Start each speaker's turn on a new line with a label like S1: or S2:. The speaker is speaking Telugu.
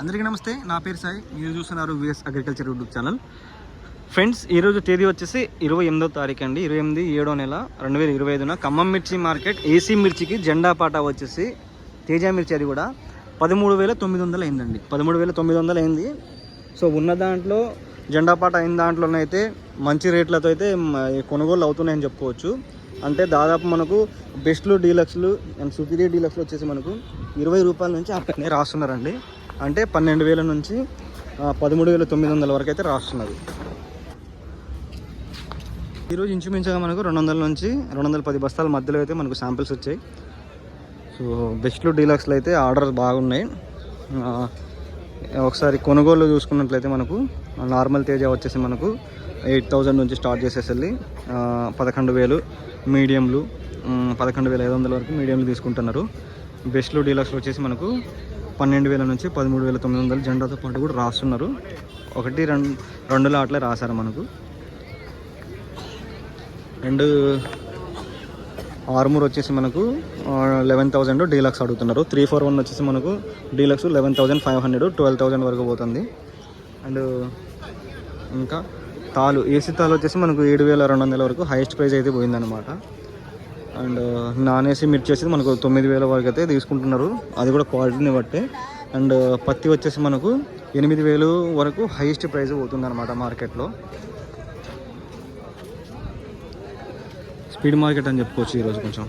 S1: అందరికీ నమస్తే నా పేరు సాయి. మీరు చూస్తున్నారు VS agriculture YouTube channel friends ఈరోజు తేదీ వచ్చేసి ఇరవై ఎనిమిదో తారీఖు అండి. ఇరవై ఎనిమిది ఏడో నెల రెండు వేల ఇరవై ఐదున ఖమ్మం మిర్చి మార్కెట్ ఏసీ మిర్చికి జెండా పాట వచ్చేసి తేజ మిర్చి అది కూడా పదమూడు వేల తొమ్మిది వందలు అయిందండి. పదమూడు వేల తొమ్మిది వందలు అయింది. సో ఉన్న దాంట్లో జెండా పాట అయిన దాంట్లోనైతే మంచి రేట్లతో అయితే కొనుగోలు అవుతున్నాయని చెప్పుకోవచ్చు. అంటే దాదాపు మనకు బెస్ట్లు డీలక్స్లు అండ్ సుపీరియర్ డీలక్స్లు వచ్చేసి మనకు ఇరవై రూపాయల నుంచి అక్కడనే రాస్తున్నారండి. అంటే పన్నెండు వేల నుంచి పదమూడు వేల తొమ్మిది వందల వరకు అయితే రాస్తున్నారు ఈరోజు ఇంచుమించుగా మనకు రెండు వందల నుంచి రెండు వందల పది బస్తాల మధ్యలో అయితే మనకు శాంపిల్స్ వచ్చాయి. సో బెస్ట్లు డీలక్స్లో అయితే ఆర్డర్స్ బాగున్నాయి. ఒకసారి కొనుగోలు చూసుకున్నట్లయితే మనకు నార్మల్ తేజ వచ్చేసి మనకు ఎయిట్ థౌజండ్ నుంచి స్టార్ట్ చేసేసి వెళ్ళి పదకొండు వేలు మీడియంలు పదకొండు వేల ఐదు వందల వరకు మీడియంలు తీసుకుంటున్నారు. బెస్ట్లు డీలక్స్లో వచ్చేసి మనకు పన్నెండు వేల నుంచి పదమూడు వేల తొమ్మిది వందల జెండాతో పాటు కూడా రాస్తున్నారు. ఒకటి రెండు రెండు లాట్లే రాశారు మనకు. అండ్ ఆర్మూర్ వచ్చేసి మనకు లెవెన్ థౌజండ్ డీలక్స్ అడుగుతున్నారు. త్రీ ఫోర్ వన్ వచ్చేసి మనకు deluxe eleven thousand five hundred twelve thousand వరకు పోతుంది. అండ్ ఇంకా తాలు ఏసీ తాలు వచ్చేసి మనకు ఏడు వేల రెండు వందల వరకు హైయెస్ట్ ప్రైస్ అయితే పోయిందనమాట అండ్ నాన్ ఏసీ మిర్చి వచ్చేసి మనకు తొమ్మిది వేల వరకు అయితే తీసుకుంటున్నారు. అది కూడా క్వాలిటీని బట్టే. అండ్ పత్తి వచ్చేసి మనకు ఎనిమిది వేలు వరకు హైయెస్ట్ ప్రైస్ పోతుందన్నమాట మార్కెట్లో. స్పీడ్ మార్కెట్ అని చెప్పుకోవచ్చు ఈరోజు కొంచెం.